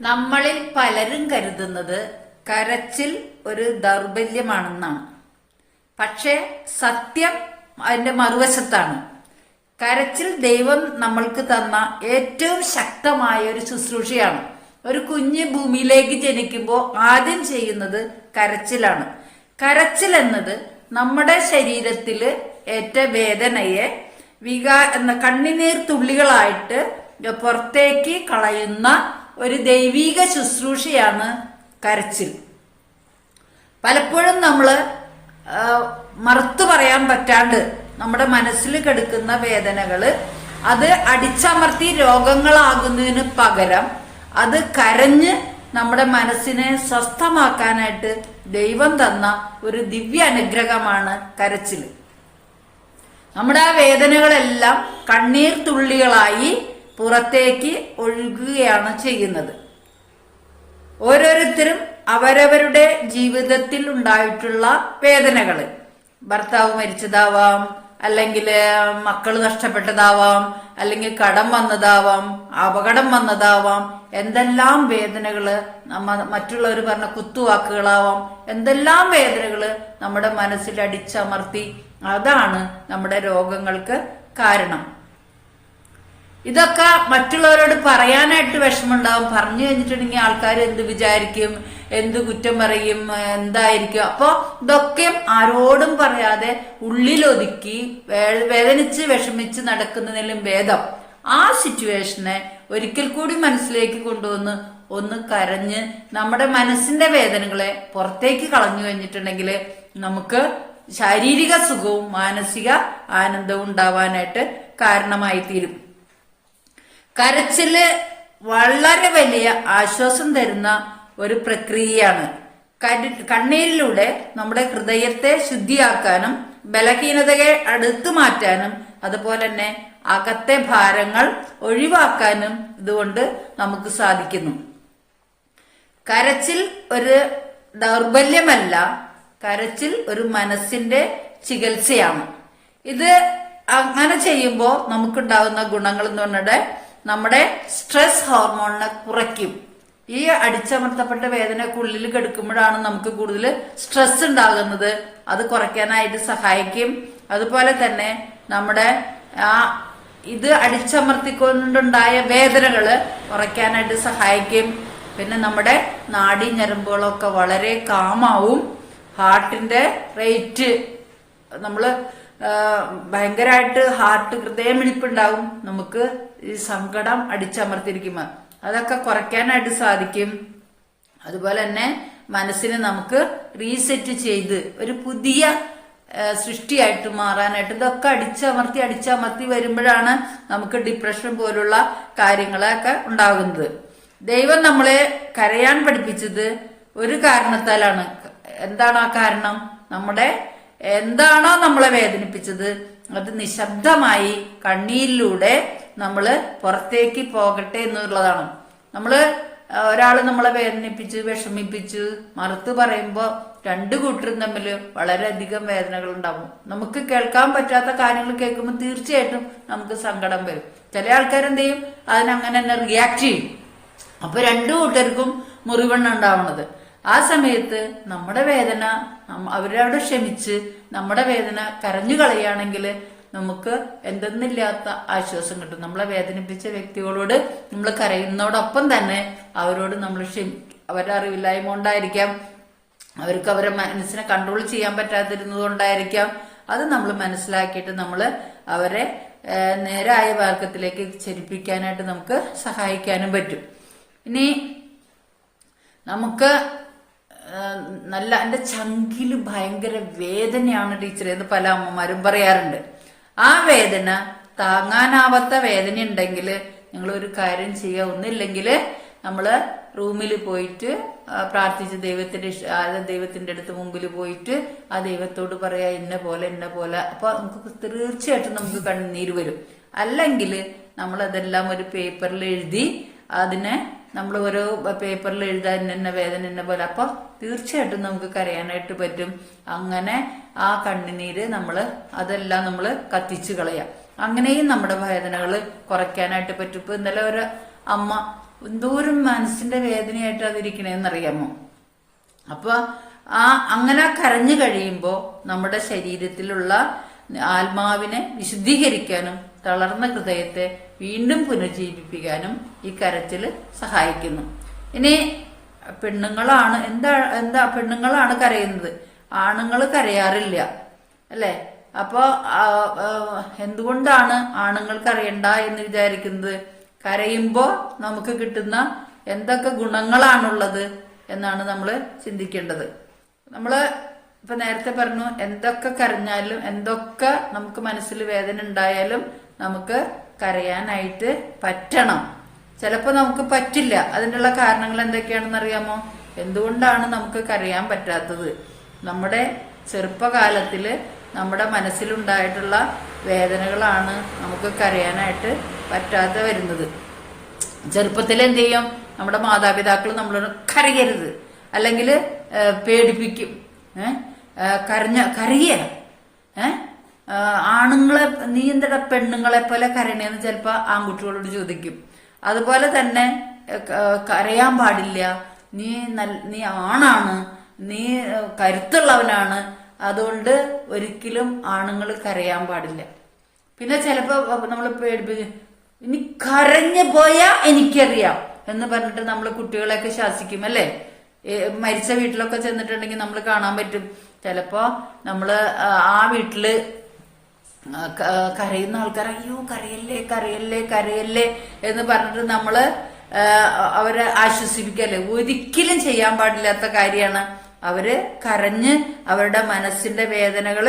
നമ്മളിൽ പലരും കരുതുന്നത് കരച്ചിൽ ഒരു ദൗർബല്യമാണെന്നാണ്. പക്ഷേ സത്യം അതിന്റെ മറുവശത്താണ്. കരച്ചിൽ ദൈവം നമ്മൾക്ക് തന്ന ഏറ്റവും ശക്തമായ ഒരു ശുശ്രൂഷയാണ്. ഒരു കുഞ്ഞ് ഭൂമിയിലേക്ക് ജനിക്കുമ്പോൾ ആദ്യം ചെയ്യുന്നത് കരച്ചിലാണ്. കരച്ചിൽ എന്നത് നമ്മുടെ ശരീരത്തിൽ ഏറ്റ വേദനയെ വികാ കണ്ണുനീർ തുള്ളികളായിട്ട് പുറത്തേക്ക് കളയുന്ന ഒരു ദൈവീക ശുശ്രൂഷയാണ് കരച്ചിൽ. പലപ്പോഴും നമ്മൾ മറുത്തു പറയാൻ പറ്റാണ്ട് നമ്മുടെ മനസ്സിൽ കെടുക്കുന്ന വേദനകൾ അത് അടിച്ചമർത്തി രോഗങ്ങളാകുന്നതിന് പകരം അത് കരഞ്ഞ് നമ്മുടെ മനസ്സിനെ സ്വസ്ഥമാക്കാനായിട്ട് ദൈവം തന്ന ഒരു ദിവ്യ അനുഗ്രഹമാണ് കരച്ചിൽ നമ്മുടെ ആ വേദനകളെല്ലാം കണ്ണീർ തുള്ളികളായി പുറത്തേക്ക് ഒഴുകുകയാണ് ചെയ്യുന്നത്. ഓരോരുത്തരും അവരവരുടെ ജീവിതത്തിൽ ഉണ്ടായിട്ടുള്ള വേദനകൾ ഭർത്താവ് മരിച്ചതാവാം അല്ലെങ്കിൽ മക്കൾ നഷ്ടപ്പെട്ടതാവാം അല്ലെങ്കിൽ കടം വന്നതാവാം അപകടം വന്നതാവാം എന്തെല്ലാം വേദനകൾ നമ്മ മറ്റുള്ളവർ പറഞ്ഞ കുത്തുവാക്കുകളാവാം എന്തെല്ലാം വേദനകൾ നമ്മുടെ മനസ്സിൽ അടിച്ചമർത്തി അതാണ് നമ്മുടെ രോഗങ്ങൾക്ക് കാരണം. ഇതൊക്കെ മറ്റുള്ളവരോട് പറയാനായിട്ട് വിഷമമുണ്ടാവും. പറഞ്ഞു കഴിഞ്ഞിട്ടുണ്ടെങ്കിൽ ആൾക്കാർ എന്ത് വിചാരിക്കും? എന്ത് കുറ്റം പറയും? എന്തായിരിക്കും? അപ്പൊ ഇതൊക്കെ ആരോടും പറയാതെ ഉള്ളിലൊതുക്കി വേദനിച്ച് വിഷമിച്ച് നടക്കുന്നതിലും ഭേദം. ആ സിറ്റുവേഷനെ ഒരിക്കൽ കൂടി മനസ്സിലേക്ക് കൊണ്ടുവന്ന് ഒന്ന് കരഞ്ഞ് നമ്മുടെ മനസ്സിന്റെ വേദനകളെ പുറത്തേക്ക് കളഞ്ഞു കഴിഞ്ഞിട്ടുണ്ടെങ്കിൽ നമുക്ക് ശാരീരിക സുഖവും മാനസിക ആനന്ദവും ഉണ്ടാവാനായിട്ട് കാരണമായി തീരും കരച്ചിൽ വളരെ വലിയ ആശ്വാസം തരുന്ന ഒരു പ്രക്രിയയാണ്. കരി- കണ്ണീരിലൂടെ നമ്മുടെ ഹൃദയത്തെ ശുദ്ധിയാക്കാനും ബലഹീനതയെ അടുത്തു മാറ്റാനും അതുപോലെ തന്നെ അകത്തെ ഭാരങ്ങൾ ഒഴിവാക്കാനും ഇതുകൊണ്ട് നമുക്ക് സാധിക്കുന്നു. കരച്ചിൽ ഒരു ദൗർബല്യമല്ല കരച്ചിൽ ഒരു മനസ്സിന്റെ ചികിത്സയാണ്. ഇത് അങ്ങനെ ചെയ്യുമ്പോൾ നമുക്കുണ്ടാകുന്ന ഗുണങ്ങൾ എന്ന് പറഞ്ഞിട്ട് നമ്മുടെ സ്ട്രെസ് ഹോർമോണിനെ കുറയ്ക്കും. ഈ അടിച്ചമർത്തപ്പെട്ട വേദനക്കുള്ളിൽ കിടക്കുമ്പോഴാണ് നമുക്ക് കൂടുതൽ സ്ട്രെസ് ഉണ്ടാകുന്നത്. അത് കുറയ്ക്കാനായിട്ട് സഹായിക്കും. അതുപോലെ തന്നെ നമ്മുടെ ആ ഇത് അടിച്ചമർത്തിക്കൊണ്ടുണ്ടായ വേദനകൾ കുറയ്ക്കാനായിട്ട് സഹായിക്കും. പിന്നെ നമ്മുടെ നാഡീ ഞരമ്പുകളൊക്കെ വളരെ കാമാവും ഹാർട്ടിന്റെ റേറ്റ് നമ്മൾ ആ, ഭയങ്കരമായിട്ട് ഹാർട്ട് ഹൃദയം ഹൃദയമിടിപ്പുണ്ടാവും നമുക്ക് ഈ സങ്കടം അടിച്ചമർത്തിരിക്കുമ്പോൾ അതൊക്കെ കുറയ്ക്കാനായിട്ട് സാധിക്കും. അതുപോലെ തന്നെ മനസ്സിനെ നമുക്ക് റീസെറ്റ് ചെയ്ത് ഒരു പുതിയ സൃഷ്ടിയായിട്ട് മാറാനായിട്ട് ഇതൊക്കെ അടിച്ചമർത്തി അടിച്ചമർത്തി വരുമ്പോഴാണ് നമുക്ക് ഡിപ്രഷൻ പോലുള്ള കാര്യങ്ങളൊക്കെ ഉണ്ടാകുന്നത്. ദൈവം നമ്മളെ കരയാൻ പഠിപ്പിച്ചത് ഒരു കാരണത്താലാണ്. എന്താണ് ആ കാരണം? നമ്മുടെ എന്താണോ നമ്മളെ വേദനിപ്പിച്ചത് അത് നിശബ്ദമായി കണ്ണീരിലൂടെ നമ്മൾ പുറത്തേക്ക് പോകട്ടെ എന്നുള്ളതാണ്. നമ്മൾ ഒരാൾ നമ്മളെ വേദനിപ്പിച്ച് വിഷമിപ്പിച്ച് മറുത്ത് പറയുമ്പോൾ രണ്ട് കൂട്ടരും തമ്മിൽ വളരെയധികം വേദനകൾ ഉണ്ടാവും നമുക്ക് കേൾക്കാൻ പറ്റാത്ത കാര്യങ്ങൾ കേൾക്കുമ്പോൾ തീർച്ചയായിട്ടും നമുക്ക് സങ്കടം വരും. ചില ആൾക്കാരെന്ത് ചെയ്യും? അതിനങ്ങനെ തന്നെ റിയാക്ട് ചെയ്യും. അപ്പൊ രണ്ടു കൂട്ടർക്കും മുറിവെണ്ണ ഉണ്ടാവണത്. ആ സമയത്ത് നമ്മുടെ വേദന അവരവിടെ ക്ഷമിച്ച് നമ്മുടെ വേദന കരഞ്ഞു കളയുകയാണെങ്കിൽ നമുക്ക് എന്തെന്നില്ലാത്ത ആശ്വാസം കിട്ടും. നമ്മളെ വേദനിപ്പിച്ച വ്യക്തികളോട് നമ്മൾ കരയുന്നതോടൊപ്പം തന്നെ അവരോട് നമ്മൾ ക്ഷമി അവരുടെ അറിവില്ലായ്മ കൊണ്ടായിരിക്കാം. അവർക്ക് അവരെ മനസ്സിനെ കൺട്രോൾ ചെയ്യാൻ പറ്റാതിരുന്നതുകൊണ്ടായിരിക്കാം അത് നമ്മൾ മനസ്സിലാക്കിയിട്ട് നമ്മൾ അവരെ നേരായ മാർഗത്തിലേക്ക് ചരിപ്പിക്കാനായിട്ട് നമുക്ക് സഹായിക്കാനും പറ്റും. ഇനി നമുക്ക് നല്ല എന്റെ ചങ്കിൽ ഭയങ്കര വേദനയാണ് ടീച്ചർ എന്ന് പല അമ്മമാരും പറയാറുണ്ട്. ആ വേദന താങ്ങാനാവാത്ത വേദന ഉണ്ടെങ്കിൽ നിങ്ങൾ ഒരു കാര്യം ചെയ്യുക ഒന്നില്ലെങ്കിൽ നമ്മൾ റൂമിൽ പോയിട്ട് പ്രാർത്ഥിച്ച് ദൈവത്തിന്റെ ദൈവത്തിന്റെ അടുത്ത് മുമ്പിൽ പോയിട്ട് ആ ദൈവത്തോട് പറയാ ഇന്ന പോലെ ഇന്ന പോലെ. അപ്പൊ നമുക്ക് തീർച്ചയായിട്ടും നമുക്ക് കണ്ണീര് വരും. അല്ലെങ്കിൽ നമ്മൾ അതെല്ലാം ഒരു പേപ്പറിൽ എഴുതി അതിനെ നമ്മൾ ഓരോ പേപ്പറിൽ എഴുതാൻ തന്നെ വേദന എന്നെ പോലെ. അപ്പൊ തീർച്ചയായിട്ടും നമുക്ക് കരയാനായിട്ട് പറ്റും. അങ്ങനെ ആ കണ്ണുനീര് നമ്മൾ അതെല്ലാം നമ്മൾ കത്തിച്ചു കളയാം. അങ്ങനെയും നമ്മുടെ വേദനകൾ കുറയ്ക്കാനായിട്ട് പറ്റും. ഇപ്പൊ ഇന്നലെ ഒരു അമ്മ എന്തോരം മനസ്സിന്റെ വേദനയായിട്ട് അതിരിക്കണേന്നറിയാമോ? അപ്പൊ ആ അങ്ങനെ കരഞ്ഞു കഴിയുമ്പോൾ നമ്മുടെ ശരീരത്തിലുള്ള ആത്മാവിനെ വിശുദ്ധീകരിക്കാനും തളർന്ന ഹൃദയത്തെ വീണ്ടും പുനർജീവിപ്പിക്കാനും ഈ കരച്ചിൽ സഹായിക്കുന്നു. ഇനി പെണ്ണുങ്ങളാണ് എന്താ എന്താ പെണ്ണുങ്ങളാണ് കരയുന്നത്? ആണുങ്ങൾ കരയാറില്ല അല്ലേ? അപ്പോ ആ, ആ, എന്തുകൊണ്ടാണ് ആണുങ്ങൾ കരയണ്ട എന്ന് വിചാരിക്കുന്നത്? കരയുമ്പോൾ നമുക്ക് കിട്ടുന്ന എന്തൊക്കെ ഗുണങ്ങളാണുള്ളത് എന്നാണ് നമ്മൾ ചിന്തിക്കേണ്ടത്. നമ്മൾ ഇപ്പൊ നേരത്തെ പറഞ്ഞു എന്തൊക്കെ കരഞ്ഞാലും എന്തൊക്കെ നമുക്ക് മനസ്സിൽ വേദന ഉണ്ടായാലും നമുക്ക് കരയാനായിട്ട് പറ്റണം. ചിലപ്പോൾ നമുക്ക് പറ്റില്ല. അതിനുള്ള കാരണങ്ങൾ എന്തൊക്കെയാണെന്ന് അറിയാമോ? എന്തുകൊണ്ടാണ് നമുക്ക് കരയാൻ പറ്റാത്തത്? നമ്മുടെ ചെറുപ്പകാലത്തിൽ നമ്മുടെ മനസ്സിലുണ്ടായിട്ടുള്ള വേദനകളാണ് നമുക്ക് കരയാനായിട്ട് പറ്റാതെ വരുന്നത്. ചെറുപ്പത്തിൽ എന്ത് ചെയ്യും? നമ്മുടെ മാതാപിതാക്കൾ നമ്മളോട് കരയരുത്. അല്ലെങ്കിൽ പേടിപ്പിക്കും. ഏഹ് കരഞ്ഞ കരയ ഏഹ് ആണുങ്ങളെ നീ എന്തിടാ പെണ്ണുങ്ങളെ പോലെ കരയണേന്ന് ചിലപ്പോ ആൺകുട്ടികളോട് ചോദിക്കും. അതുപോലെ തന്നെ കരയാൻ പാടില്ല. നീ നല്ല നീ ആണാണ്. നീ കരുത്തുള്ളവനാണ്. അതുകൊണ്ട് ഒരിക്കലും ആണുങ്ങൾ കരയാൻ പാടില്ല. പിന്നെ ചിലപ്പോ നമ്മൾ പേടിപ്പിക്കും ഇനി കരഞ്ഞു പോയാ എനിക്കറിയാം. എന്ന് പറഞ്ഞിട്ട് നമ്മൾ കുട്ടികളെയൊക്കെ ശാസിക്കും അല്ലേ? മരിച്ച വീട്ടിലൊക്കെ ചെന്നിട്ടുണ്ടെങ്കിൽ നമ്മൾ കാണാൻ പറ്റും. ചിലപ്പോ നമ്മൾ ആ വീട്ടിൽ കരയുന്ന ആൾക്കാർ അയ്യോ കരയല്ലേ കരയല്ലേ കരയല്ലേ എന്ന് പറഞ്ഞിട്ട് നമ്മൾ അവരെ ആശ്വസിപ്പിക്കല്ലേ. ഒരിക്കലും ചെയ്യാൻ പാടില്ലാത്ത കാര്യമാണ് അവർ കരഞ്ഞ് അവരുടെ മനസ്സിന്റെ വേദനകൾ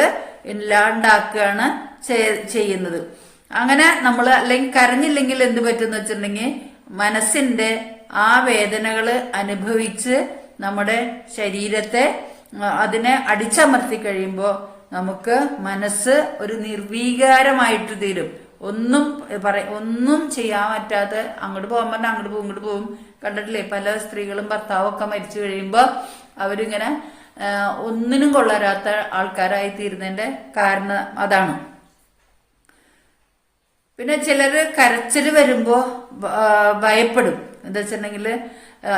ഇല്ലാണ്ടാക്കുകയാണ് ചെയ്യുന്നത്. അങ്ങനെ നമ്മൾ അല്ലെങ്കിൽ കരഞ്ഞില്ലെങ്കിൽ എന്ത് പറ്റുമെന്ന് വെച്ചിട്ടുണ്ടെങ്കിൽ മനസ്സിന്റെ ആ വേദനകൾ അനുഭവിച്ച് നമ്മുടെ ശരീരത്തെ അതിനെ അടിച്ചമർത്തി കഴിയുമ്പോൾ നമുക്ക് മനസ്സ് ഒരു നിർവീകാരമായിട്ട് തീരും. ഒന്നും പറ ഒന്നും ചെയ്യാൻ പറ്റാതെ അങ്ങോട്ട് പോകാൻ പറഞ്ഞാൽ അങ്ങോട്ട് പോകും ഇങ്ങോട്ട് പോകും. കണ്ടിട്ടില്ലേ? പല സ്ത്രീകളും ഭർത്താവും ഒക്കെ മരിച്ചു കഴിയുമ്പോൾ അവരിങ്ങനെ ഒന്നിനും കൊള്ളരാത്ത ആൾക്കാരായി തീരുന്നതിന്റെ കാരണം അതാണ്. പിന്നെ ചിലര് കരച്ചിൽ വരുമ്പോൾ ഭയപ്പെടും. എന്താ വെച്ചിട്ടുണ്ടെങ്കിൽ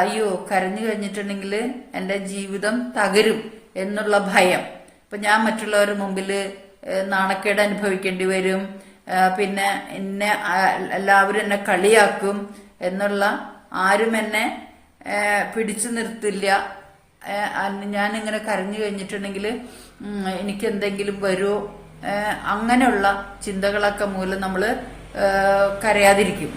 അയ്യോ കരഞ്ഞു കഴിഞ്ഞിട്ടുണ്ടെങ്കിൽ എന്റെ ജീവിതം തകരും എന്നുള്ള ഭയം. ഇപ്പൊ ഞാൻ മറ്റുള്ളവരുടെ മുമ്പിൽ നാണക്കേട് അനുഭവിക്കേണ്ടി വരും. പിന്നെ എന്നെ എല്ലാവരും എന്നെ കളിയാക്കും എന്നുള്ള ആരും എന്നെ പിടിച്ചു നിർത്തില്ല. ഞാൻ ഇങ്ങനെ കരഞ്ഞു കഴിഞ്ഞിട്ടുണ്ടെങ്കിൽ എനിക്ക് എന്തെങ്കിലും വരുമോ അങ്ങനെയുള്ള ചിന്തകളൊക്കെ മൂലം നമ്മൾ കരയാതിരിക്കും.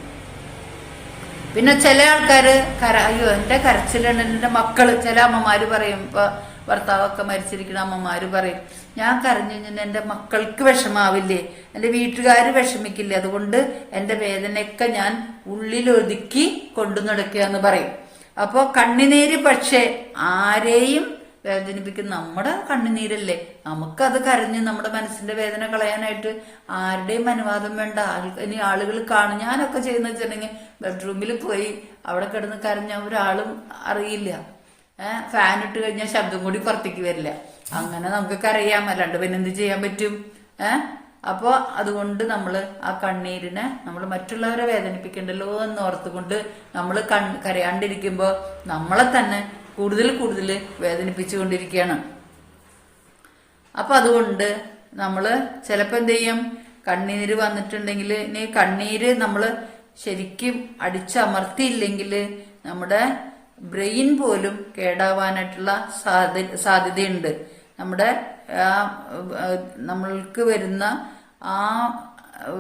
പിന്നെ ചില ആൾക്കാര് കര അയ്യോ എന്റെ കരച്ചിലുണ്ട് എന്റെ മക്കൾ. ചില അമ്മമാര് പറയും ഇപ്പൊ ഭർത്താവൊക്കെ മരിച്ചിരിക്കുന്ന അമ്മമാര് പറയും ഞാൻ കരഞ്ഞു കഴിഞ്ഞാൽ എന്റെ മക്കൾക്ക് വിഷമാവില്ലേ? എന്റെ വീട്ടുകാര് വിഷമിക്കില്ലേ? അതുകൊണ്ട് എന്റെ വേദനയൊക്കെ ഞാൻ ഉള്ളിലൊതുക്കി കൊണ്ടു നടക്കുക എന്ന് പറയും. അപ്പോ കണ്ണിനേര് പക്ഷേ ആരെയും വേദനിപ്പിക്കുന്ന നമ്മുടെ കണ്ണുനീരല്ലേ? നമുക്കത് കരഞ്ഞ് നമ്മുടെ മനസ്സിന്റെ വേദന കളയാനായിട്ട് ആരുടെയും അനുവാദം വേണ്ട. ഇനി ആളുകൾ കാണും. ഞാനൊക്കെ ചെയ്യുന്ന വെച്ചിട്ടുണ്ടെങ്കിൽ ബെഡ്റൂമിൽ പോയി അവിടെ കിടന്ന് കരഞ്ഞ ഒരാളും അറിയില്ല. ഏഹ് ഫാൻ ഇട്ട് കഴിഞ്ഞാൽ ശബ്ദം കൂടി പുറത്തേക്ക് വരില്ല. അങ്ങനെ നമുക്ക് കരയാം. അല്ലാണ്ട് പിന്നെ എന്ത് ചെയ്യാൻ പറ്റും? ഏഹ് അപ്പോ അതുകൊണ്ട് നമ്മൾ ആ കണ്ണീരിനെ നമ്മൾ മറ്റുള്ളവരെ വേദനിപ്പിക്കണ്ടല്ലോ എന്ന് ഓർത്തുകൊണ്ട് നമ്മൾ കൺ കരയാണ്ടിരിക്കുമ്പോ നമ്മളെ തന്നെ കൂടുതൽ കൂടുതൽ വേദനിപ്പിച്ചുകൊണ്ടിരിക്കുകയാണ്. അപ്പൊ അതുകൊണ്ട് നമ്മൾ ചിലപ്പോൾ എന്ത് ചെയ്യും? കണ്ണീര് വന്നിട്ടുണ്ടെങ്കിൽ ഇനി കണ്ണീര് നമ്മൾ ശരിക്കും അടിച്ചമർത്തിയില്ലെങ്കിൽ നമ്മുടെ ബ്രെയിൻ പോലും കേടാവാനായിട്ടുള്ള സാധ്യ സാധ്യതയുണ്ട്. നമ്മുടെ നമ്മൾക്ക് വരുന്ന ആ ആ,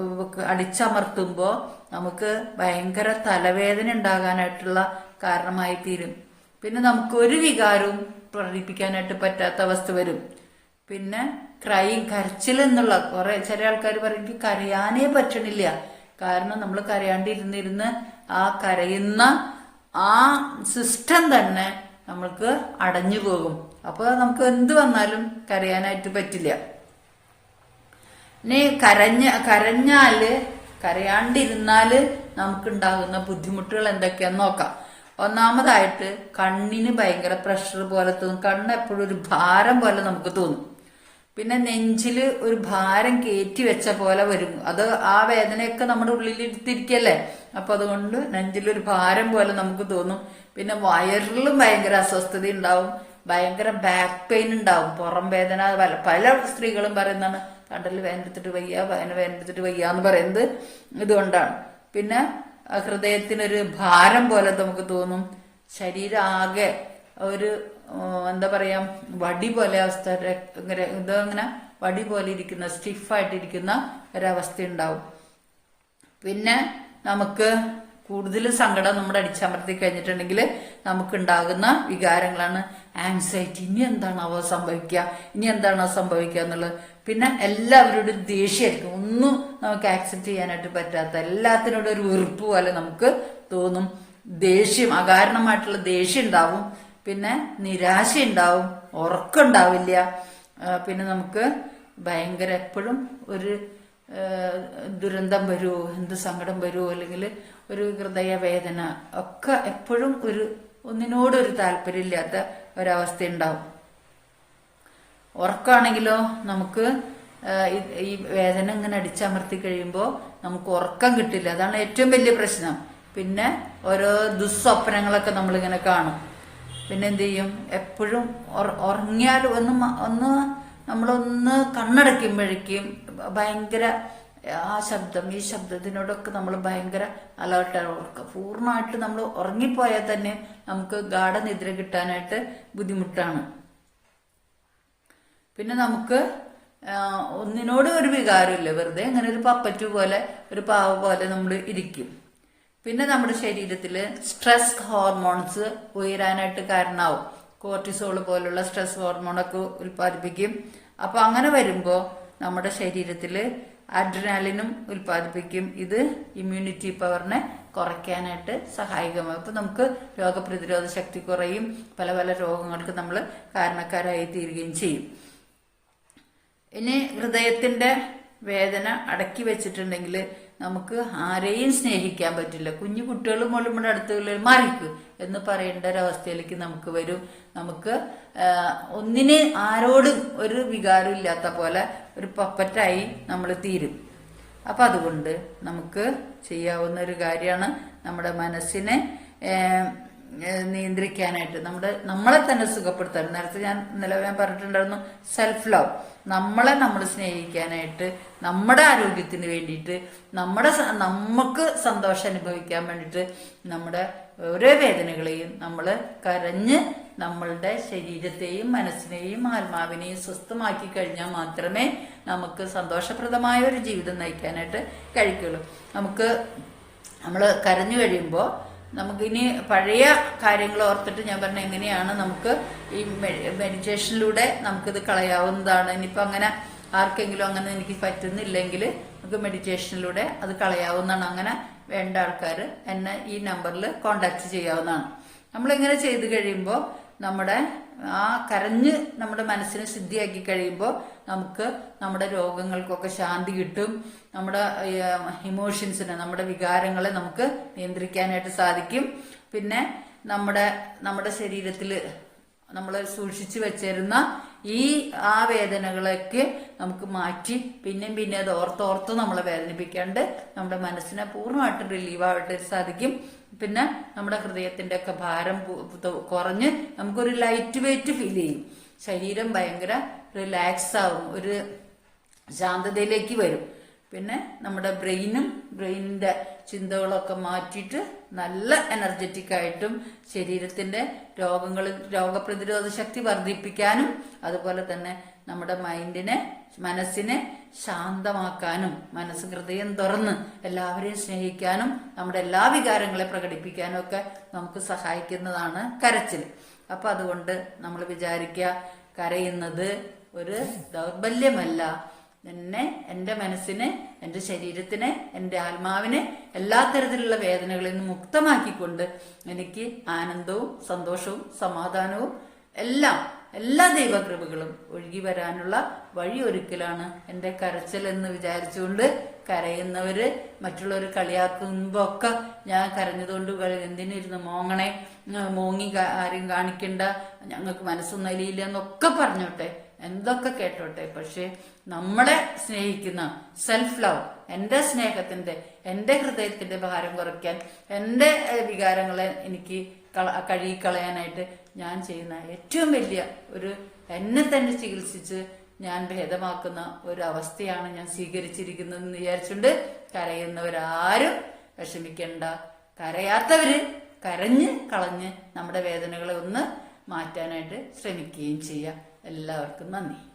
അടിച്ചമർത്തുമ്പോ നമുക്ക് ഭയങ്കര തലവേദന ഉണ്ടാകാനായിട്ടുള്ള കാരണമായി തീരും പിന്നെ നമുക്ക് ഒരു വികാരവും പ്രകടിപ്പിക്കാനായിട്ട് പറ്റാത്ത അവസ്ഥ വരും. പിന്നെ ക്രൈം കരച്ചിൽ എന്നുള്ള കുറെ ചില ആൾക്കാർ പറയും കരയാനേ പറ്റണില്ല. കാരണം നമ്മൾ കരയാണ്ടിരുന്നിരുന്ന് ആ കരയുന്ന ആ സിസ്റ്റം തന്നെ നമ്മൾക്ക് അടഞ്ഞു പോകും. അപ്പോൾ നമുക്ക് എന്ത് വന്നാലും കരയാനായിട്ട് പറ്റില്ല. ഇനി കരഞ്ഞ കരഞ്ഞാൽ കരയാണ്ടിരുന്നാൽ നമുക്കുണ്ടാകുന്ന ബുദ്ധിമുട്ടുകൾ എന്തൊക്കെയാന്ന് നോക്കാം. ഒന്നാമതായിട്ട് കണ്ണിന് ഭയങ്കര പ്രഷർ പോലെ തോന്നും. കണ്ണ് എപ്പോഴും ഒരു ഭാരം പോലെ നമുക്ക് തോന്നും. പിന്നെ നെഞ്ചിൽ ഒരു ഭാരം കയറ്റി വെച്ച പോലെ വരും. അത് ആ വേദനയൊക്കെ നമ്മുടെ ഉള്ളിൽ എടുത്തിരിക്കല്ലേ? അപ്പൊ അതുകൊണ്ട് നെഞ്ചിലൊരു ഭാരം പോലെ നമുക്ക് തോന്നും. പിന്നെ വയറിലും ഭയങ്കര അസ്വസ്ഥത ഉണ്ടാവും. ഭയങ്കര ബാക്ക് പെയിൻ ഉണ്ടാവും. പുറം വേദന പല പല സ്ത്രീകളും പറയുന്നതാണ്. കണ്ടൽ വേനെടുത്തിട്ട് വയ്യ വേദന വേനെടുത്തിട്ട് വയ്യ എന്ന് പറയുന്നത് ഇതുകൊണ്ടാണ്. പിന്നെ ഹൃദയത്തിനൊരു ഭാരം പോലെ നമുക്ക് തോന്നും. ശരീരം ആകെ ഒരു എന്താ പറയാ വടി പോലെ അവസ്ഥ ഇതങ്ങനെ വടി പോലെ ഇരിക്കുന്ന സ്റ്റിഫായിട്ടിരിക്കുന്ന ഒരവസ്ഥ ഉണ്ടാവും പിന്നെ നമുക്ക് കൂടുതൽ സങ്കടം നമ്മുടെ അടിച്ചമർത്തി കഴിഞ്ഞിട്ടുണ്ടെങ്കിൽ നമുക്ക് ഉണ്ടാകുന്ന വികാരങ്ങളാണ് ആൻസൈറ്റി ഇനി എന്താണ് അവ സംഭവിക്കുക? ഇനി എന്താണ് സംഭവിക്കുക എന്നുള്ളത്? പിന്നെ എല്ലാവരോടും ദേഷ്യമായിരിക്കും. ഒന്നും നമുക്ക് ആക്സെപ്റ്റ് ചെയ്യാനായിട്ട് പറ്റാത്ത എല്ലാത്തിനോടും ഒരു വെറുപ്പ് പോലെ നമുക്ക് തോന്നും. ദേഷ്യം അകാരണമായിട്ടുള്ള ദേഷ്യം ഉണ്ടാവും. പിന്നെ നിരാശ ഉണ്ടാവും. ഉറക്കമുണ്ടാവില്ല പിന്നെ നമുക്ക് ഭയങ്കര എപ്പോഴും ഒരു ദുരന്തം വരുമോ എന്ത് സങ്കടം വരുമോ അല്ലെങ്കിൽ ഒരു ഹൃദയവേദന ഒക്കെ എപ്പോഴും ഒരു ഒന്നിനോടൊരു താല്പര്യമില്ലാത്ത ഒരവസ്ഥ ഉണ്ടാവും ഉറക്കമാണെങ്കിലോ നമുക്ക് ഈ- വേദന ഇങ്ങനെ അടിച്ചമർത്തി കഴിയുമ്പോൾ നമുക്ക് ഉറക്കം കിട്ടില്ല. അതാണ് ഏറ്റവും വലിയ പ്രശ്നം. പിന്നെ ഓരോ ദുസ്വപ്നങ്ങളൊക്കെ നമ്മളിങ്ങനെ കാണും. പിന്നെ എന്ത് ചെയ്യും? എപ്പോഴും ഉറങ്ങിയാൽ ഒന്ന് ഒന്ന് നമ്മളൊന്ന് കണ്ണടയ്ക്കുമ്പോഴേക്കും ഭയങ്കര ആ ശബ്ദം ഈ ശബ്ദത്തിനോടൊക്കെ നമ്മൾ ഭയങ്കര അലേർട്ടാണ് ഉറക്കുക പൂർണമായിട്ട് നമ്മൾ ഉറങ്ങിപ്പോയാൽ തന്നെ നമുക്ക് ഗാഠനിദ്ര കിട്ടാനായിട്ട് ബുദ്ധിമുട്ടാണ്. പിന്നെ നമുക്ക് ഒന്നിനോട് ഒരു വികാരമില്ല. വെറുതെ അങ്ങനെ ഒരു പപ്പറ്റു പോലെ ഒരു പാവ പോലെ നമ്മൾ ഇരിക്കും. പിന്നെ നമ്മുടെ ശരീരത്തിൽ സ്ട്രെസ് ഹോർമോൺസ് ഉയരാനായിട്ട് കാരണമാവും. കോർട്ടിസോൾ പോലുള്ള സ്ട്രെസ് ഹോർമോണൊക്കെ ഉൽപ്പാദിപ്പിക്കും. അപ്പോൾ അങ്ങനെ വരുമ്പോൾ നമ്മുടെ ശരീരത്തിൽ അഡ്രിനാലിനും ഉൽപ്പാദിപ്പിക്കും. ഇത് ഇമ്മ്യൂണിറ്റി പവറിനെ കുറയ്ക്കാനായിട്ട് സഹായകമാകും അപ്പൊ നമുക്ക് രോഗപ്രതിരോധ ശക്തി കുറയും. പല പല രോഗങ്ങൾക്ക് നമ്മൾ കാരണക്കാരായി തീരുകയും ചെയ്യും. ഇനി ഹൃദയത്തിന്റെ വേദന അടക്കി വെച്ചിട്ടുണ്ടെങ്കിൽ നമുക്ക് ആരെയും സ്നേഹിക്കാൻ പറ്റില്ല. കുഞ്ഞു കുട്ടികൾ പോലും നമ്മുടെ അടുത്തുള്ള മാറിക്കു എന്ന് പറയേണ്ട ഒരവസ്ഥയിലേക്ക് നമുക്ക് വരും. നമുക്ക് ഒന്നിനെ ആരോടും ഒരു വികാരം ഇല്ലാത്ത പോലെ ഒരു പപ്പറ്റായി നമ്മൾ തീരും. അപ്പം അതുകൊണ്ട് നമുക്ക് ചെയ്യാവുന്ന ഒരു കാര്യമാണ് നമ്മുടെ മനസ്സിനെ നിയന്ത്രിക്കാനായിട്ട് നമ്മുടെ നമ്മളെ തന്നെ സുഖപ്പെടുത്താൻ. നേരത്തെ ഞാൻ നിലവിൽ ഞാൻ പറഞ്ഞിട്ടുണ്ടായിരുന്നു സെൽഫ് ലവ് നമ്മളെ നമ്മൾ സ്നേഹിക്കാനായിട്ട് നമ്മുടെ ആരോഗ്യത്തിന് വേണ്ടിയിട്ട് നമ്മുടെ നമുക്ക് സന്തോഷം അനുഭവിക്കാൻ വേണ്ടിയിട്ട് നമ്മുടെ ഓരോ വേദനകളെയും നമ്മൾ കരഞ്ഞ് നമ്മളുടെ ശരീരത്തെയും മനസ്സിനെയും ആത്മാവിനെയും സ്വസ്ഥമാക്കി കഴിഞ്ഞാൽ മാത്രമേ നമുക്ക് സന്തോഷപ്രദമായ ഒരു ജീവിതം നയിക്കാനായിട്ട് കഴിക്കുള്ളൂ നമുക്ക് നമ്മൾ കരഞ്ഞു കഴിയുമ്പോൾ നമുക്കിനി പഴയ കാര്യങ്ങൾ ഓർത്തിട്ട് ഞാൻ പറഞ്ഞ എങ്ങനെയാണ് നമുക്ക് ഈ മെഡിറ്റേഷനിലൂടെ നമുക്കിത് കളയാവുന്നതാണ്. ഇനിയിപ്പോൾ അങ്ങനെ ആർക്കെങ്കിലും അങ്ങനെ എനിക്ക് പറ്റുന്നില്ലെങ്കിൽ നമുക്ക് മെഡിറ്റേഷനിലൂടെ അത് കളയാവുന്നതാണ്. അങ്ങനെ വേണ്ട ആൾക്കാർ എന്നെ ഈ നമ്പറിൽ കോണ്ടാക്ട് ചെയ്യാവുന്നതാണ്. നമ്മളിങ്ങനെ ചെയ്ത് കഴിയുമ്പോൾ നമ്മുടെ ആ കരഞ്ഞ് നമ്മുടെ മനസ്സിനെ സിദ്ധിയാക്കി കഴിയുമ്പോൾ നമുക്ക് നമ്മുടെ രോഗങ്ങൾക്കൊക്കെ ശാന്തി കിട്ടും. നമ്മുടെ ഇമോഷൻസിനെ നമ്മുടെ വികാരങ്ങളെ നമുക്ക് നിയന്ത്രിക്കാനായിട്ട് സാധിക്കും. പിന്നെ നമ്മുടെ നമ്മുടെ ശരീരത്തിൽ നമ്മൾ സൂക്ഷിച്ചു വെച്ചിരുന്ന ഈ ആ വേദനകളൊക്കെ നമുക്ക് മാറ്റി പിന്നെയും പിന്നെ അത് ഓർത്തോർത്ത് നമ്മളെ വേദനിപ്പിക്കാണ്ട് നമ്മുടെ മനസ്സിനെ പൂർണമായിട്ടും റിലീവ് ആവട്ടെ സാധിക്കും. പിന്നെ നമ്മുടെ ഹൃദയത്തിന്റെ ഒക്കെ ഭാരം കുറഞ്ഞ് നമുക്കൊരു ലൈറ്റ് വെയിറ്റ് ഫീൽ ചെയ്യും. ശരീരം ഭയങ്കര റിലാക്സ് ആവും ഒരു ശാന്തതയിലേക്ക് വരും. പിന്നെ നമ്മുടെ ബ്രെയിനും ബ്രെയിനിന്റെ ചിന്തകളൊക്കെ മാറ്റിയിട്ട് നല്ല എനർജറ്റിക് ആയിട്ടും ശരീരത്തിന്റെ രോഗങ്ങൾ രോഗപ്രതിരോധ ശക്തി വർദ്ധിപ്പിക്കാനും അതുപോലെ തന്നെ നമ്മുടെ മൈൻഡിനെ മനസ്സിനെ ശാന്തമാക്കാനും മനസ്സ് ഹൃദയം തുറന്ന് എല്ലാവരെയും സ്നേഹിക്കാനും നമ്മുടെ എല്ലാ വികാരങ്ങളെ പ്രകടിപ്പിക്കാനും ഒക്കെ നമുക്ക് സഹായിക്കുന്നതാണ് കരച്ചിൽ. അപ്പൊ അതുകൊണ്ട് നമ്മൾ വിചാരിക്കുക കരയുന്നത് ഒരു ദൗർബല്യമല്ല. എന്നെ എന്റെ മനസ്സിനെ എന്റെ ശരീരത്തിനെ എന്റെ ആത്മാവിനെ എല്ലാ തരത്തിലുള്ള വേദനകളിൽ നിന്ന് മുക്തമാക്കിക്കൊണ്ട് എനിക്ക് ആനന്ദവും സന്തോഷവും സമാധാനവും എല്ലാം എല്ലാ ദൈവകൃപകളും ഒഴുകി വരാനുള്ള വഴി ഒരുക്കലാണ് എന്റെ കരച്ചൽ എന്ന് വിചാരിച്ചുകൊണ്ട് കരയുന്നവര് മറ്റുള്ളവർ കളിയാക്കുമ്പോ ഒക്കെ ഞാൻ കരഞ്ഞതുകൊണ്ട് എന്തിനിരുന്ന് മോങ്ങണേ? മോങ്ങി ആരും കാണിക്കണ്ട. ഞങ്ങൾക്ക് മനസ്സൊന്നും അലിയില്ല എന്നൊക്കെ പറഞ്ഞോട്ടെ. എന്തൊക്കെ കേട്ടോട്ടെ? പക്ഷെ നമ്മളെ സ്നേഹിക്കുന്ന സെൽഫ് ലവ് എന്റെ സ്നേഹത്തിന്റെ എന്റെ ഹൃദയത്തിന്റെ ഭാരം കുറയ്ക്കാൻ എന്റെ വികാരങ്ങളെ എനിക്ക് കള- കഴുകിക്കളയാനായിട്ട് ഞാൻ ചെയ്യുന്ന ഏറ്റവും വലിയ ഒരു എന്നെ തന്നെ ചികിത്സിച്ച് ഞാൻ ഭേദമാക്കുന്ന ഒരു അവസ്ഥയാണ് ഞാൻ സ്വീകരിച്ചിരിക്കുന്നതെന്ന് വിചാരിച്ചുകൊണ്ട് കരയുന്നവരാരും വിഷമിക്കണ്ട. കരയാത്തവര് കരഞ്ഞ് കളഞ്ഞ് നമ്മുടെ വേദനകളെ ഒന്ന് മാറ്റാനായിട്ട് ശ്രമിക്കുകയും ചെയ്യാം. എല്ലാവർക്കും നന്ദി.